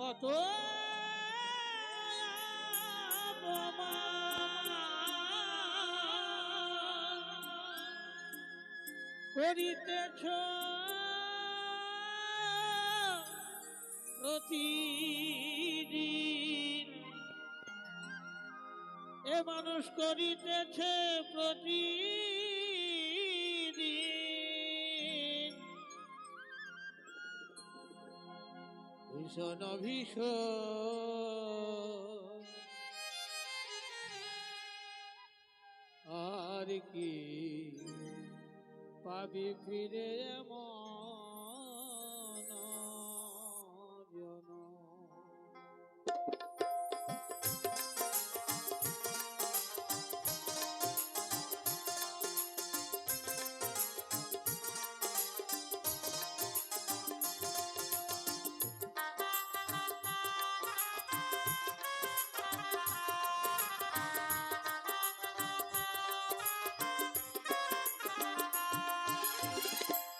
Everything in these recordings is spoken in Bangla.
কত করিতেছ। প্রতিদিন এ মানুষ করিতেছে প্রতিদিন ভীষণ ভীষণ। আর কি পাবি ফিরে এমন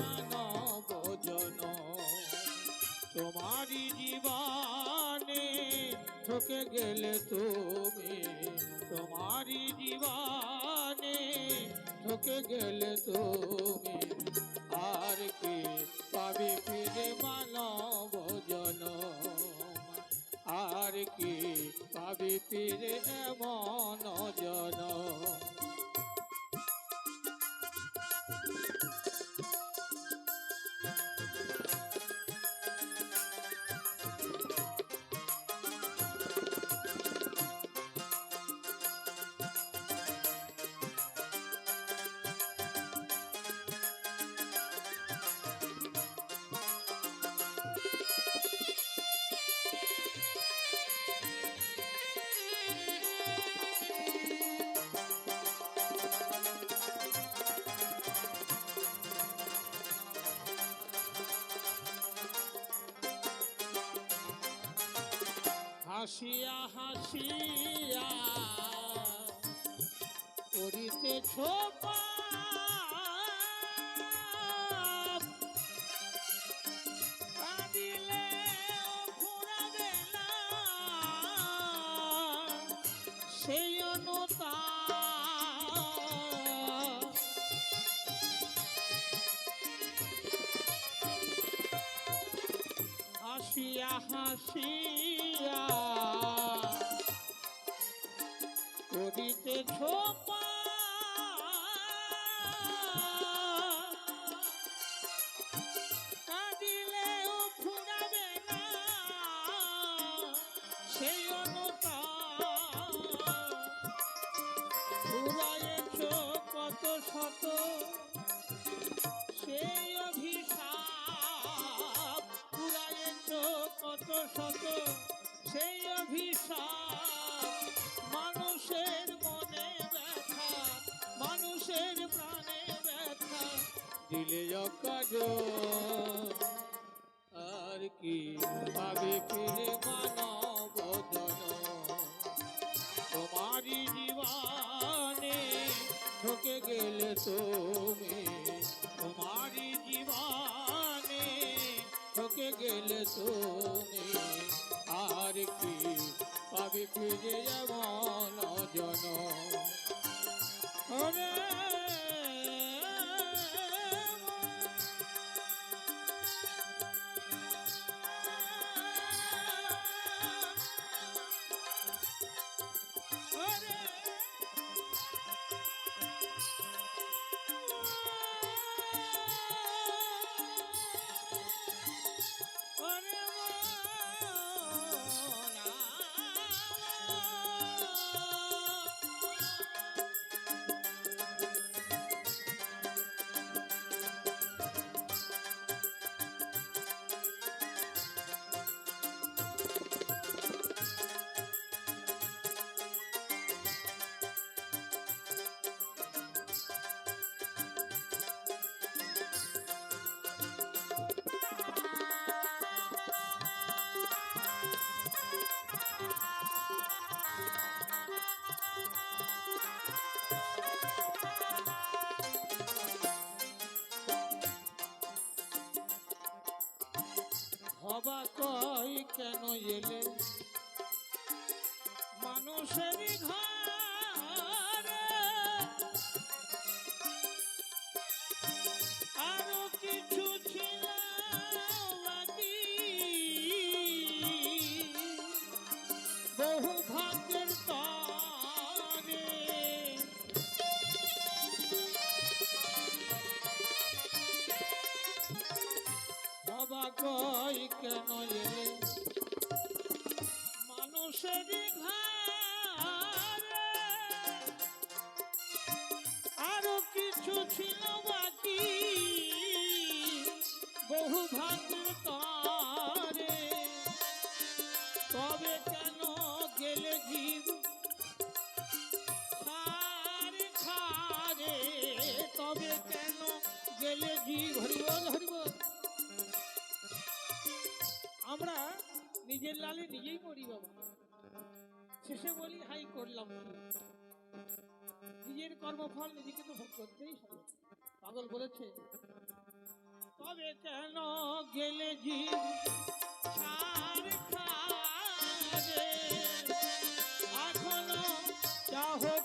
ফিরে মানব জন তোমারই জীবনে ঠকে গেলে তুমি, তোমারই জীবনে ঠকে গেলে তুমি, আর কি পাবে হাসিয়া হাসিয়া। করিতে ছোপা সেই অনুতা হাসিয়া হাসিয়া। করিতে ছোপা দিলে অকাজ আর কি পাবে ফিরে মানব জন তোমারই জীবনে ঠকে গেলে তুমি তোমারই জীবনে ঠকে গেলে তুমি কেন এলে? মানুষের ঘরে আরও কিছু ছিল বাকি। বহু ভাগ্যের তরে তবে কেন গেলে জীব তবে কেন গেলে জীব? হরিবল হরিবল আমরা নিজের লালে নিজেই মরি বাবা। শেষে বলি, হাই, করলাম নিজের কর্মফল নিজেকে তো ভোগ করতেই হবে। পাগল বলেছে, তবে কেন গেলে জীব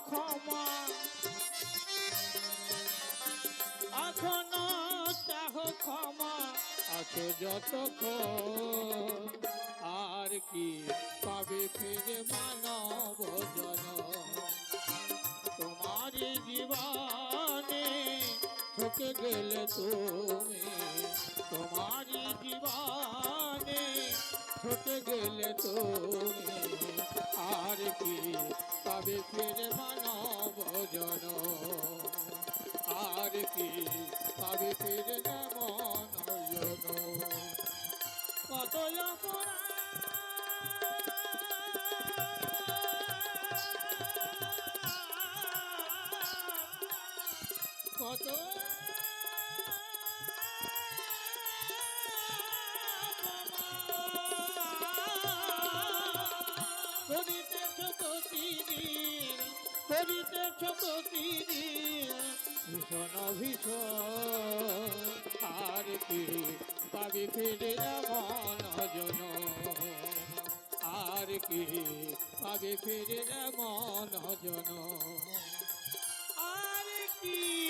ক্ষমা, এখনও যতক্ষণ কি পাবে ফিরে মানব জন। তোমার জীবনে ঠকে গেলে তুমি তোমার জীবনে ঠকে গেলে তুমি, আর কি? পাবে ফিরে মানব জন। আর কি? পাবে ফিরে মন জন। কত কত করিতেছ ভীষণ ভীষণ আর কি পাবি ফিরে মন জন আর কি পাবি ফিরে মন জন আর কি?